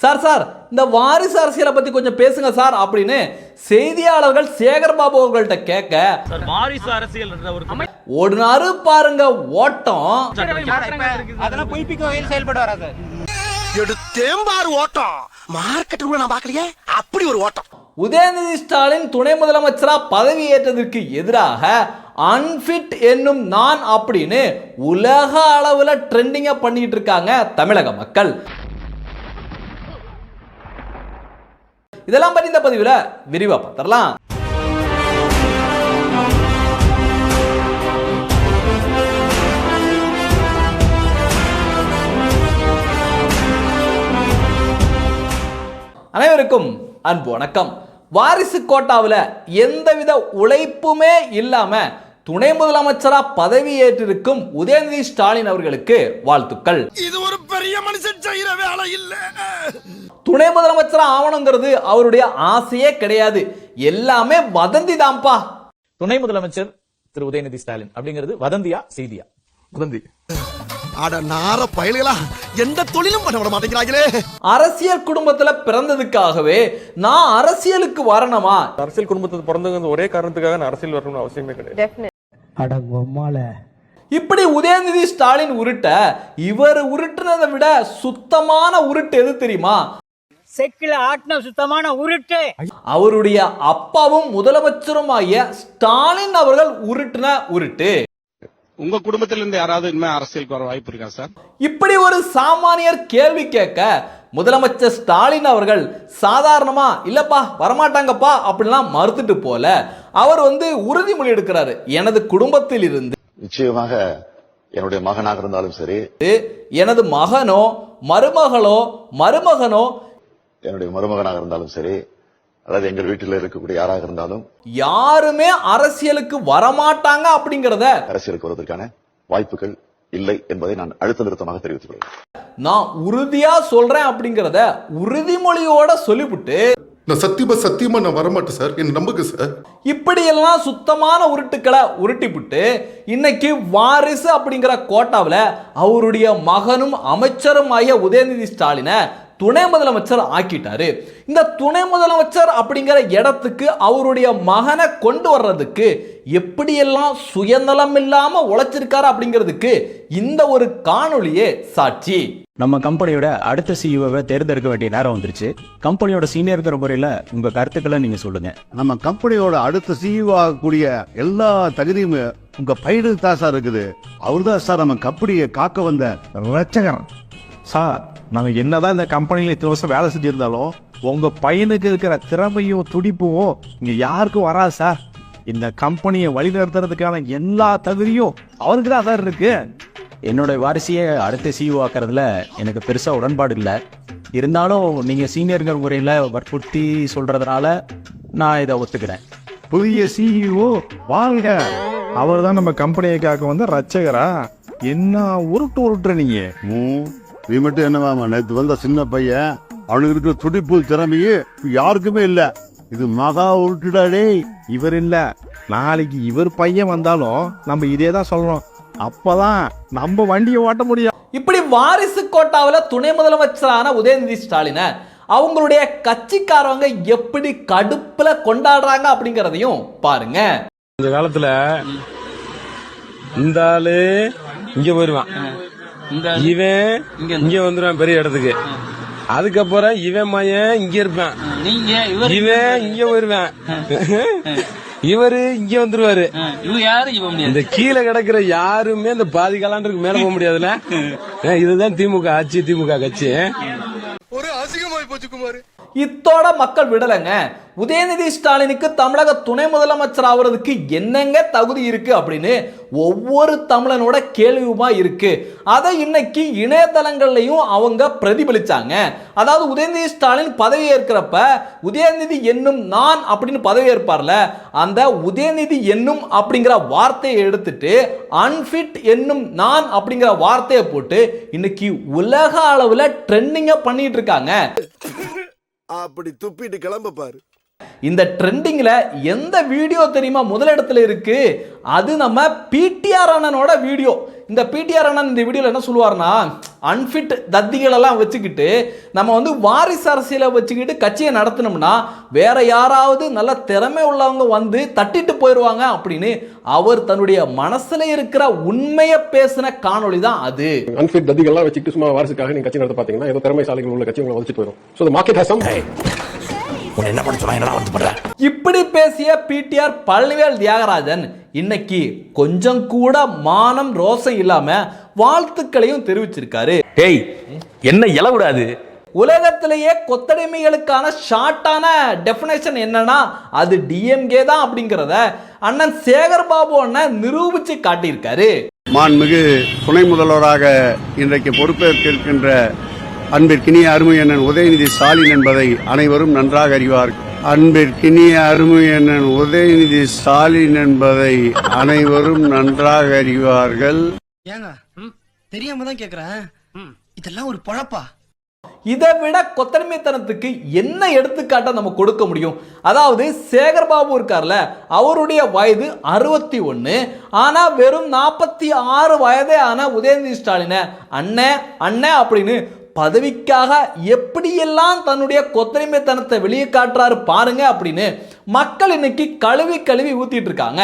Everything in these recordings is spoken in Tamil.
சார் சார் இந்த வாரிசு அரசியலை பத்தி கொஞ்சம் பேசுங்க சார் அப்படின்னு செய்தியாளர்கள் சேகர் பாபு அவர்கள்ட்ட கேட்க சார் வாரிசு அரசியல் ஓடுனாரு பாருங்க ஓட்டம். அதெல்லாம் பொய்ப்பிக்க வகையில் செயல்பட வராது. எடுத்தேம்பாரு ஓட்டம். மார்க்கெட் கூட நான் பார்க்கலையே? அப்படி ஒரு ஓட்டம். உதயநிதி ஸ்டாலின் துணை முதலமைச்சரா பதவி ஏற்றதற்கு எதிராக அன்ஃபிட் என்னும் நான் அப்படின்னு உலக அளவுல ட்ரெண்டிங்கா பண்ணிட்டு இருக்காங்க தமிழக மக்கள். இதெல்லாம் பற்றி இந்த பதிவில் விரிவாக பார்த்துடலாம். அனைவருக்கும் அன்பு வணக்கம். வாரிசு கோட்டாவில் எந்தவித உழைப்புமே இல்லாம துணை முதலமைச்சரா பதவி ஏற்றிருக்கும் உதயநிதி ஸ்டாலின் அவர்களுக்கு வாழ்த்துக்கள். இது ஒரு பெரிய மனுஷன் செய்யற வேலை இல்ல. துணை முதலமைச்சரா ஆவணுங்கிறது அவருடைய ஆசையே கிடையாது. எல்லாமே வதந்தி தான்ப்பா. துணை முதலமைச்சர் திரு உதயநிதி ஸ்டாலின் அப்படிங்கிறது வதந்தியா செய்தியா? உதந்தி அட நார பயல்களா எந்த தொழிலும் பண்ண விட மாட்டேங்கிறாங்களே அரசியல் குடும்பத்துல பிறந்ததுக்காகவே நான் அரசியலுக்கு வரணுமா? அரசியல் குடும்பத்துக்கு பிறந்தவங்க ஒரே காரணத்துக்காக நான் அரசியல் வரணும்னு அவசியமே கிடையாது. இப்படி உதயநிதி ஸ்டாலின் உருட்ட இவர் உருட்டுனதை விட சுத்தமான உருட்டு எது தெரியுமா? செக்கில ஆட்டின சுத்தமான உருட்டு. அவருடைய அப்பாவும் முதலமைச்சருமாகிய ஸ்டாலின் அவர்கள் உருட்டுன உருட்டு. உங்க குடும்பத்தில இருந்து யாராவது இனிமே அரசியலுக்கு வர வாய்ப்பு இருக்கா சார்? இப்படி ஒரு சாமானியர் கேள்வி கேட்க முதலமைச்சர் ஸ்டாலின் அவர்கள் சாதாரணமா இல்லப்பா வரமாட்டாங்கப்பா அப்படிலாம் மறுத்துட்டு போல அவர் வந்து உறுதிமொழி எடுக்கிறாரு. எனது குடும்பத்தில் இருந்து நிச்சயமாக என்னுடைய மகனாக இருந்தாலும் சரி எனது மகனோ மருமகளோ மருமகனோ என்னுடைய மருமகனாக இருந்தாலும் சரி அதாவது எங்கள் வீட்டில் இருக்கக்கூடிய யாராக இருந்தாலும் யாருமே அரசியலுக்கு வரமாட்டாங்க அப்படிங்கிறத அரசியலுக்கு வருவதற்கான வாய்ப்புகள் இல்லை என்பதை நான் அழுத்த நிறுத்தமாக தெரிவித்துக் கொள்கிறேன். நான் உறுதியா சொல்றேன் அப்படிங்கிறத உறுதிமொழியோட சொல்லிவிட்டு நான் சத்தியமா சத்தியமா நான் வரமாட்டேன் சார். என்ன நம்புங்க சார். இப்படியெல்லாம் சுத்தமான உருட்டுக்களை உருட்டிவிட்டு இன்னைக்கு வாரிசு அப்படிங்கிற கோட்டாவில் அவருடைய மகனும் அமைச்சரும் ஆகிய உதயநிதி ஸ்டாலினை துணை முதலமைச்சர் ஆக்கிட்டாரு. இந்த துணை முதலமைச்சர் அப்படிங்கிற இடத்துக்கு அவருடைய மகனை கொண்டு வர்றதுக்கு எப்படியெல்லாம் சுயநலம் இல்லாம உழைச்சிருக்காரு அப்படிங்கிறதுக்கு இந்த ஒரு காணொளியே சாட்சி. நம்ம கம்பெனியோட அடுத்த சிஇஓவை தேர்ந்தெடுக்க வேண்டிய நேரம் வந்துருச்சு. கம்பெனியோட சீனியர்ங்கிற முறையில் உங்க கருத்துக்களை நீங்க சொல்லுங்க. நம்ம கம்பெனியோட அடுத்த சிஇஓ ஆகக்கூடிய எல்லா தகுதியும் உங்க பையனுக்கு தான் சார் இருக்குது. அவர்தான் சார் நம்ம கம்பெனியை காக்க வந்த ரட்சகன். சார் நாங்க என்னதான் இந்த கம்பெனில இத்தனை வருஷம் வேலை செஞ்சிருந்தாலும் உங்க பையனுக்கு இருக்கிற திறமையும் துடிப்பும் இங்க யாருக்கும் வராது சார் இந்த கம்பெனியை வழிநடத்துறதுக்கான எல்லா தகுதியும் அவருக்கு தான் சார் இருக்கு. என்னோட வாரிசையே அடுத்த சிஇஓ ஆக்கிறதுல எனக்கு பெருசா உடன்பாடு இல்லை. இருந்தாலும் நீங்க சீனியர்ங்கிற முறையில் வற்புறுத்தி சொல்றதுனால நான் இதை ஒத்துக்கிறேன். புதிய சிஇஓ வாங்க அவர் தான் நம்ம கம்பெனியை காக்க வந்த ரச்சகரா என்ன உருட்டு உருட்டுற நீங்க ம், நீ மட்டும் என்னவாமா நேத்து வந்த சின்ன பையன் அவனுக்கு இருக்கிற துடிப்பு திறமையே யாருக்குமே இல்ல. இது மகா உருட்டுடா டேய். இவர் இல்ல. நாளைக்கு இவர் பையன் வந்தாலும் நம்ம இதே தான் சொல்லணும். அப்பதான் நம்ம வண்டியை ஓட்ட முடியும். இப்படி வாரிசு கோட்டாவில் துணை முதலமைச்சரான உதயநிதி ஸ்டாலினை அவங்களுடைய கட்சிக்காரவங்க எப்படி கடுப்புல கொண்டாடுறாங்க அப்படிங்கிறதையும் பாருங்க. இந்த காலத்துல இந்த ஆளு இங்க போயிருவான். இவன் இங்க வந்துருவான் பெரிய இடத்துக்கு. அதுக்கப்புறம் இவன் மயன் இங்க இருப்பான். இவன் இங்க போயிருவான் இவரு இங்க வந்துருவாரு. இந்த கீழே கிடக்குற யாருமே இந்த பாதி காலாண்டுக்கு மேல போக முடியாதுல்ல? இதுதான் திமுக ஆட்சி திமுக கட்சி. ஒரு அசிங்கமாய் போச்சு குமார். இத்தோட மக்கள் விடலைங்க. உதயநிதி ஸ்டாலினுக்கு தமிழக துணை முதலமைச்சர் ஆகிறதுக்கு என்னங்க தகுதி இருக்கு அப்படின்னு ஒவ்வொரு தமிழனோட கேள்வியுமா இருக்கு. அதை இன்னைக்கு இணையதளங்கள்லையும் அவங்க பிரதிபலிச்சாங்க. அதாவது உதயநிதி ஸ்டாலின் பதவி ஏற்கிறப்ப உதயநிதி என்னும் நான் அப்படின்னு பதவி ஏற்பார்ல அந்த உதயநிதி என்னும் அப்படிங்கிற வார்த்தையை எடுத்துட்டு அன்ஃபிட் என்னும் நான் அப்படிங்கிற வார்த்தையை போட்டு இன்னைக்கு உலக அளவில் ட்ரெண்டிங்கை பண்ணிட்டு இருக்காங்க. அப்படி துப்பிட்டு கிளம்ப பாரு. இந்த ட்ரெண்டிங்கில் எந்த வீடியோ தெரியுமா? முதலிடத்துல இருக்கு. அது நம்ம பிடிஆர் அண்ணனோட வீடியோ இந்த பிடிஆர் அண்ணன் இந்த வீடியோல என்ன சொல்லுவாருன்னா அன்ஃபிட் தத்திகள் எல்லாம் வச்சுக்கிட்டு நம்ம வந்து வாரிசு அரசியலை வச்சுக்கிட்டு கட்சியை நடத்தினோம்னா வேற யாராவது நல்ல திறமை உள்ளவங்க வந்து தட்டிட்டு போயிடுவாங்க அப்படின்னு அவர் தன்னுடைய மனசுல இருக்கிற உண்மையை பேசின காணொளி தான் அது. அன்பிட் தத்திகள்லாம் வச்சுட்டு சும்மா வாரிசுக்காக நீங்க கட்சி நடத்த பாத்தீங்கன்னா ஏதோ திறமைசாலிகள் உள்ள கட்சி உங்களை வச்சுட்டு போயிடும். ஸோ மார்க்கெட் என்ன பண்ண சொன்னா வந்து பண்ற? இப்படி பேசிய பிடிஆர் பழனிவேல் தியாகராஜன் இன்னைக்கு கொஞ்சம் கூட மானம் ரோசம் இல்லாம வாழ்த்துக்களையும் தெரிவிச்சிருக்காரு. டேய் என்ன இலவிடாது உலகத்திலேயே கொத்தடிமைகளுக்கான ஷார்ட்டான டெஃபினேஷன் என்னன்னா அது டிஎம்கே தான் அப்படிங்கிறத அண்ணன் சேகர் பாபு அண்ணன் நிரூபிச்சு காட்டியிருக்காரு. மாண்புமிகு துணை முதல்வராக இன்றைக்கு பொறுப்பேற்க இருக்கின்ற அன்பிற்கினிய அருமை அண்ணன் உதயநிதி ஸ்டாலின் என்பதை அனைவரும் நன்றாக அறிவார்கள் அன்பிற்கினிய அருமை அண்ணன் உதயநிதி ஸ்டாலின் என்பதை அனைவரும் நன்றாக அறிவார்கள். ஏங்க தெரியாம தான் கேக்குறேன். இதெல்லாம் ஒரு பொழப்பா? இதை விட கொத்தடிமைத்தனத்துக்கு என்ன எடுத்துக்காட்ட நம்ம கொடுக்க முடியும்? அதாவது சேகர் பாபு இருக்கார்ல அவருடைய வயது அறுபத்தி ஒன்று ஆனால் வெறும் நாற்பத்தி ஆறு வயதே ஆன உதயநிதி ஸ்டாலினை அண்ணே அண்ணே அப்படின்னு பதவிக்காக எப்படியெல்லாம் தன்னுடைய கொத்தடிமைத்தனத்தை வெளியே காட்டுறாரு பாருங்க அப்படின்னு மக்கள் இன்னைக்கு கழுவி கழுவி ஊத்திட்டு இருக்காங்க.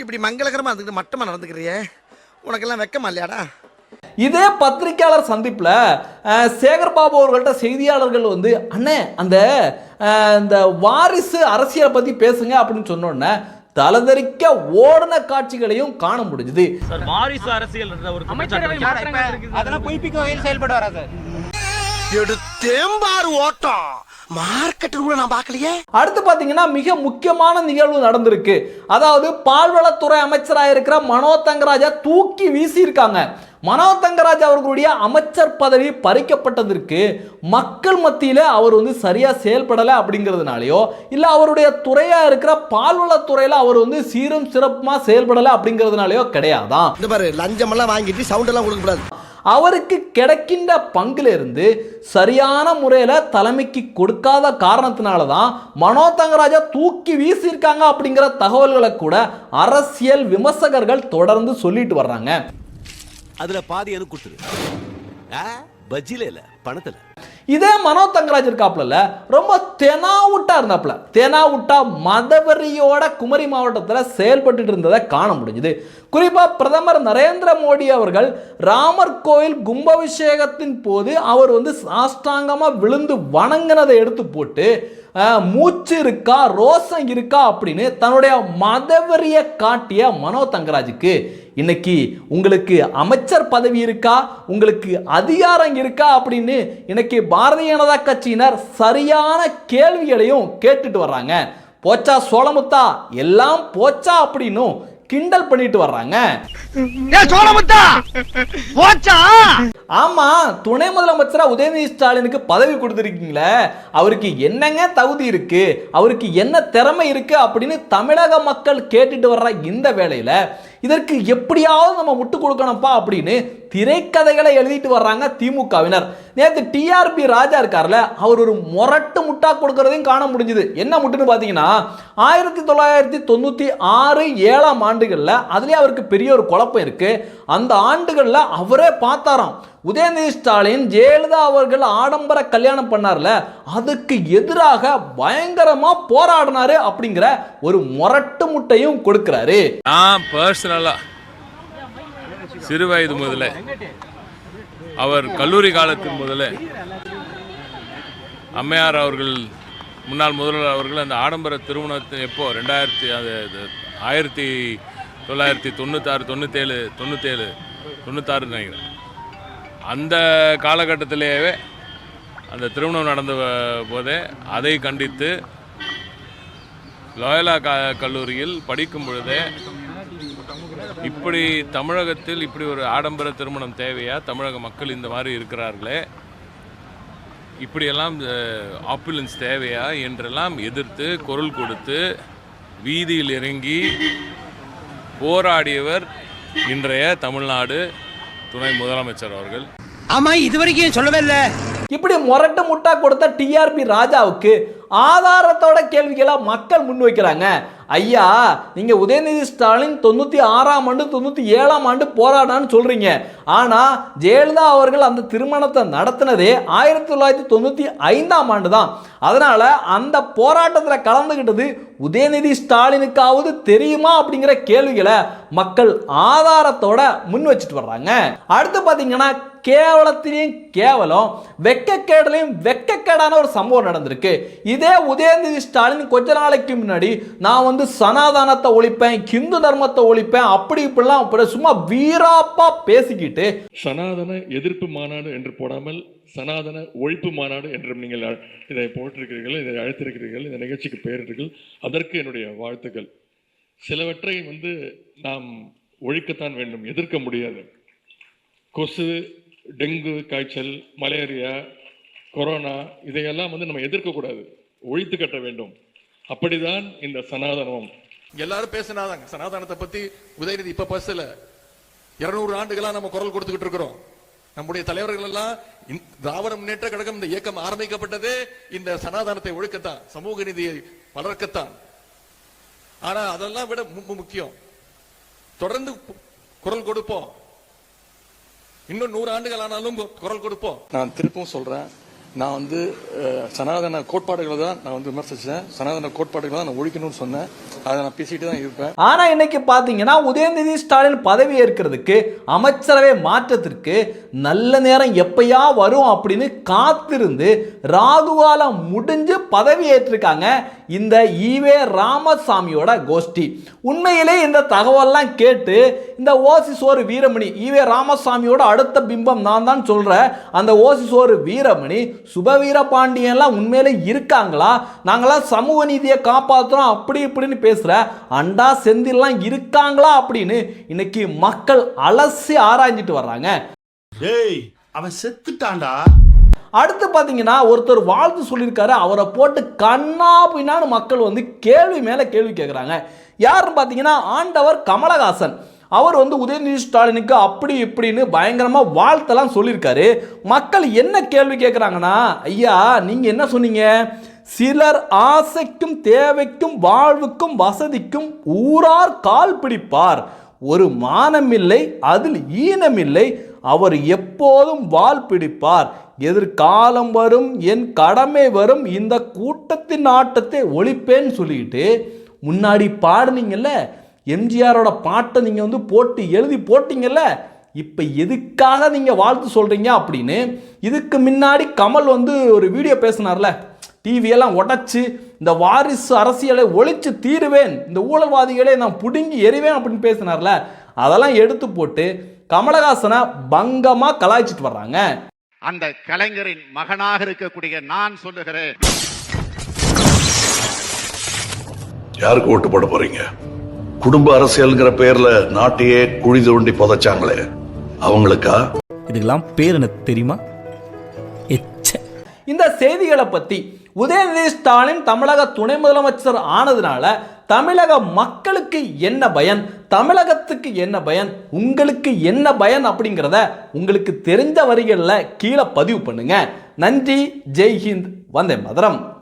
இப்படி மங்களகரமா இருந்துட்டு மட்டமா நடந்துக்கிறியே? உனக்கெல்லாம் வெக்கமா இல்லையாடா? இதே பத்திரிக்கையாளர் சந்திப்பில் சேகர் பாபு அவர்கள்ட்ட செய்தியாளர்கள் வந்து அண்ணே அந்த இந்த வாரிசு அரசியலை பற்றி பேசுங்க அப்படின்னு சொன்னோடனே தலதறிக்க ஓடின காட்சிகளையும் காண முடிஞ்சுது. சார் வாரிசு அரசியல் அதெல்லாம் வகையில் சார்? எடுத்தேம்பாரு ஓட்டம். மார்க்கெட் கூட நான் பார்க்கலையே? அடுத்து பார்த்தீங்கன்னா மிக முக்கியமான நிகழ்வு நடந்திருக்கு. அதாவது பால்வளத்துறை அமைச்சராக இருக்கிற மனோ தங்கராஜா தூக்கி வீசியிருக்காங்க. மனோ தங்கராஜ் அவர்களுடைய அமைச்சர் பதவி பறிக்கப்பட்டதற்கு மக்கள் மத்தியில் அவர் வந்து சரியாக செயல்படலை அப்படிங்கிறதுனாலையோ இல்லை அவருடைய துறையாக இருக்கிற பால்வளத்துறையில் அவர் வந்து சீரும் சிறப்புமாக செயல்படலை அப்படிங்கிறதுனாலையோ கிடையாதான். இந்த பாரு லஞ்சம் எல்லாம் வாங்கிட்டு சவுண்ட் எல்லாம் கொடுக்க கூடாது அவருக்கு கிடைக்கின்ற பங்கிலிருந்து சரியான முறையில் தலைமைக்கு கொடுக்காத காரணத்தினால தான் மனோ தங்கராஜா தூக்கி வீசியிருக்காங்க அப்படிங்கிற தகவல்களை கூட அரசியல் விமர்சகர்கள் தொடர்ந்து சொல்லிட்டு வர்றாங்க. அதில் பாதி எனக்கு கொடுத்துரு. பஜ்ஜில இல்லை பணத்தில். இதே மனோ தங்கராஜ் இருக்காப்புல ரொம்ப தெனாவுட்டா இருந்தாப்புல தெனாவுட்டா மதவெறியோட குமரி மாவட்டத்தில் செயல்பட்டு இருந்ததை காண முடிஞ்சுது. குறிப்பா பிரதமர் நரேந்திர மோடி அவர்கள் ராமர் கோயில் கும்பாபிஷேகத்தின் போது அவர் வந்து சாஷ்டாங்கமா விழுந்து வணங்கினதை எடுத்து போட்டு மூச்சு இருக்கா ரோசம் இருக்கா அப்படின்னு தன்னுடைய மதவெறிய காட்டிய மனோ தங்கராஜுக்கு இன்னைக்கு உங்களுக்கு அமைச்சர் பதவி இருக்கா உங்களுக்கு அதிகாரம் இருக்கா அப்படின்னு இன்னைக்கு பாரதிய ஜனதா கட்சியினர் சரியான கேள்விகளையும் கேட்டுட்டு வர்றாங்க. போச்சா சோழமுத்தா? எல்லாம் போச்சா அப்படின்னும் கிண்டல் பண்ணிட்டு வர்றாங்க. ஆமா துணை முதலமைச்சரா உதயநிதி ஸ்டாலினுக்கு பதவி கொடுத்துருக்கீங்களே அவருக்கு என்னங்க தகுதி இருக்கு? அவருக்கு என்ன திறமை இருக்கு அப்படின்னு தமிழக மக்கள் கேட்டுட்டு வர்ற இந்த வேளையில இதற்கு எப்படியாவது நம்ம முட்டு கொடுக்கணும்ப்பா அப்படின்னு திரைக்கதைகளை எழுதிட்டு வர்றாங்க திமுகவினர். நேற்று டிஆர்பி ராஜா இருக்கார்ல அவர் ஒரு முரட்டு முட்டா கொடுக்கறதையும் காண முடிஞ்சுது. என்ன முட்டுன்னு பார்த்தீங்கன்னா ஆயிரத்தி தொள்ளாயிரத்தி தொண்ணூற்றி ஆறு ஏழாம் ஆண்டுகளில் அதுலேயே அவருக்கு பெரிய ஒரு குழப்பம் இருக்குது அந்த ஆண்டுகளில் அவரே பார்த்தாராம். உதயநிதி ஸ்டாலின் ஜெயலலிதா அவர்கள் ஆடம்பர கல்யாணம் பண்ணார்ல அதுக்கு எதிராக பயங்கரமா போராடினாரு அப்படிங்கிற ஒரு முரட்டு முட்டையும் கொடுக்கிறாரு. நான் பர்சனலா சிறு வயது முதல்ல அவர் கல்லூரி காலத்தின் முதல்ல அம்மையார் அவர்கள் முன்னாள் முதல்வர் அவர்கள் அந்த ஆடம்பர திருமணத்தை எப்போ ரெண்டாயிரத்தி அது ஆயிரத்தி தொள்ளாயிரத்தி தொண்ணூத்தாறு தொண்ணூத்தேழு தொண்ணூத்தேழு தொண்ணூத்தாறுன்னு நினைக்கிறேன். அந்த காலகட்டத்திலேயே அந்த திருமணம் நடந்த போதே அதை கண்டித்து லோயலா க கல்லூரியில் படிக்கும் பொழுதே இப்படி தமிழகத்தில் இப்படி ஒரு ஆடம்பர திருமணம் தேவையா? தமிழக மக்கள் இந்த மாதிரி இருக்கிறார்களே. இப்படியெல்லாம் ஆப்புலன்ஸ் தேவையா? என்றெல்லாம் எதிர்த்து குரல் கொடுத்து வீதியில் இறங்கி போராடியவர் இன்றைய தமிழ்நாடு. துணை முதலமைச்சர் அவர்கள். ஆமா இதுவரைக்கும் சொல்லவே இல்ல? இப்படி முரட்டு முட்டா கொடுத்த டிஆர்பி ராஜாவுக்கு ஆதாரத்தோட கேள்விகளை மக்கள் முன்வைக்கிறாங்க ஐயா நீங்க உதயநிதி ஸ்டாலின் தொண்ணூற்றி ஆறாம் ஆண்டு தொண்ணூற்றி ஏழாம் ஆண்டு போராடான்னு சொல்றீங்க. ஆனா ஜெயலலிதா அவர்கள் அந்த திருமணத்தை நடத்தினதே ஆயிரத்தி தொள்ளாயிரத்தி தொண்ணூற்றி ஐந்தாம் ஆண்டு தான் அதனால அந்த போராட்டத்தில் கலந்துகிட்டது உதயநிதி ஸ்டாலினுக்காவது தெரியுமா அப்படிங்கிற கேள்விகளை மக்கள் ஆதாரத்தோட முன் வச்சுட்டு வர்றாங்க. அடுத்து பார்த்தீங்கன்னா கேவலத்திலையும் கேவலம் வெக்கக்கேடலையும் வெக்கக்கேடான ஒரு சம்பவம் நடந்திருக்கு. இதே உதயநிதி ஸ்டாலின் கொஞ்ச நாளைக்கு முன்னாடி நான் வந்து சனாதனத்தை ஒழிப்பேன் ஹிந்து தர்மத்தை ஒழிப்பேன் அப்படி இப்படிலாம் அப்படி சும்மா வீராப்பா பேசிக்கிட்டு சனாதன எதிர்ப்பு மாநாடு என்று போடாமல் சனாதன ஒழிப்பு மாநாடு என்றும் நீங்கள் இதை போட்டிருக்கிறீர்கள் இதை அழைத்திருக்கிறீர்கள் இந்த நிகழ்ச்சிக்கு பெயரிட்டீர்கள் அதற்கு என்னுடைய வாழ்த்துக்கள். சிலவற்றை வந்து நாம் ஒழிக்கத்தான் வேண்டும் எதிர்க்க முடியாது. கொசு டெங்கு காய்ச்சல் மலேரியா கொரோனா இதையெல்லாம் வந்து நம்ம எதிர்க்கக்கூடாது ஒழித்து கட்ட வேண்டும். அப்படிதான் இந்த சனாதனம் எல்லாரும் பேசினாதாங்க. சனாதனத்தை பத்தி உதயநிதி இப்ப பேசல. இருநூறு ஆண்டுகளா நம்ம குரல் கொடுத்துக்கிட்டு இருக்கிறோம். நம்முடைய தலைவர்கள் எல்லாம் திராவிட முன்னேற்ற கழகம் இந்த இயக்கம் ஆரம்பிக்கப்பட்டதே இந்த சனாதனத்தை ஒழுக்கத்தான். சமூக நீதியை வளர்க்கத்தான். ஆனா அதெல்லாம் விட முக்கியம். தொடர்ந்து குரல் கொடுப்போம். இன்னும் நூறு ஆண்டுகள் ஆனாலும் குரல் கொடுப்போம். நான் திருப்பவும் சொல்றேன். நான் வந்து சனாதன கோட்பாடுகளை தான் நான் வந்து விமர்சிச்சேன். சனாதன கோட்பாடுகளை தான் நான் ஒழிக்கணும்னு சொன்னேன். அதை நான் பேசிட்டு தான் இருப்பேன். ஆனா இன்னைக்கு பாத்தீங்கன்னா உதயநிதி ஸ்டாலின் பதவி ஏற்கிறதுக்கு அமைச்சரவை மாற்றத்திற்கு நல்ல நேரம் எப்பயா வரும் அப்படின்னு காத்திருந்து ராகுகாலம் முடிஞ்சு பதவி ஏற்றிருக்காங்க இந்த ஈவே ராமசாமியோட கோஷ்டி. உண்மையிலே இந்த தகவல்லாம் கேட்டு இந்த ஓசி சோறு வீரமணி ஈவே ராமசாமியோட அடுத்த பிம்பம் நான் தான் சொல்கிறேன் அந்த ஓசி சோறு வீரமணி சுபவீர பாண்டியன்லாம் உண்மையிலே இருக்காங்களா? நாங்களாம் சமூக நீதியை காப்பாற்றுறோம் அப்படி இப்படின்னு பேசுற அண்டா செந்தில்லாம் இருக்காங்களா அப்படின்னு இன்னைக்கு மக்கள் அலசி ஆராய்ஞ்சிட்டு வர்றாங்க. டேய் அவன் செத்துட்டான்டா. அடுத்து பார்த்தீங்கன்னா ஒருத்தர் வாழ்த்து சொல்லியிருக்காரு அவரை போட்டு கண்ணா பின்னான்னு மக்கள் வந்து கேள்வி மேலே கேள்வி கேட்குறாங்க யாருன்னு பார்த்தீங்கன்னா ஆண்டவர் கமலஹாசன். அவர் வந்து உதயநிதி ஸ்டாலினுக்கு அப்படி இப்படின்னு பயங்கரமாக வாழ்த்தெல்லாம் சொல்லியிருக்காரு. மக்கள் என்ன கேள்வி கேட்குறாங்கன்னா ஐயா நீங்கள் என்ன சொன்னீங்க? சிலர் ஆசைக்கும் தேவைக்கும் வாழ்வுக்கும் வசதிக்கும் ஊரார் கால் பிடிப்பார். ஒரு மானமில்லை அதில் ஈனமில்லை அவர் எப்போதும் வால் பிடிப்பார். எதிர்காலம் வரும் என் கடமை வரும் இந்த கூட்டத்தின் ஆட்டத்தை ஒழிப்பேன்னு சொல்லிட்டு முன்னாடி பாடுனீங்கல்ல எம்ஜிஆரோட பாட்டை நீங்கள் வந்து போட்டு எழுதி போட்டீங்கல்ல இப்போ எதுக்காக நீங்கள் வாழ்த்து சொல்கிறீங்க அப்படின்னு இதுக்கு முன்னாடி கமல் வந்து ஒரு வீடியோ பேசினார்ல டிவியெல்லாம் உடைச்சு இந்த வாரிசு அரசியலை ஒழிச்சு தீருவேன் இந்த ஊழல்வாதிகளை நான் பிடுங்கி எறிவேன் அப்படின்னு பேசினார்ல அதெல்லாம் எடுத்து போட்டு கமலஹாசனை பங்கமாக கலாய்ச்சிட்டு வர்றாங்க. அந்த கலைஞரின் மகனாக இருக்கக்கூடிய நான் சொல்லுகிறேன். யாருக்கு ஓட்டு போட போறீங்க? குடும்ப அரசியல்ங்கிற பேர்ல நாட்டையே குழி தோண்டி புதைச்சாங்களே. அவங்களுக்கா? இதுக்கெல்லாம் பேர் எனக்கு தெரியுமா? எச்ச. இந்த செய்திகளை பற்றி உதயநிதி ஸ்டாலின் தமிழக துணை முதலமைச்சர் ஆனதுனால தமிழக மக்களுக்கு என்ன பயன்? தமிழகத்துக்கு என்ன பயன்? உங்களுக்கு என்ன பயன் அப்படிங்கிறத உங்களுக்கு தெரிஞ்ச வரிகளில் கீழே பதிவு பண்ணுங்க. நன்றி. ஜெய் ஹிந்த் வந்தே மதுரம்.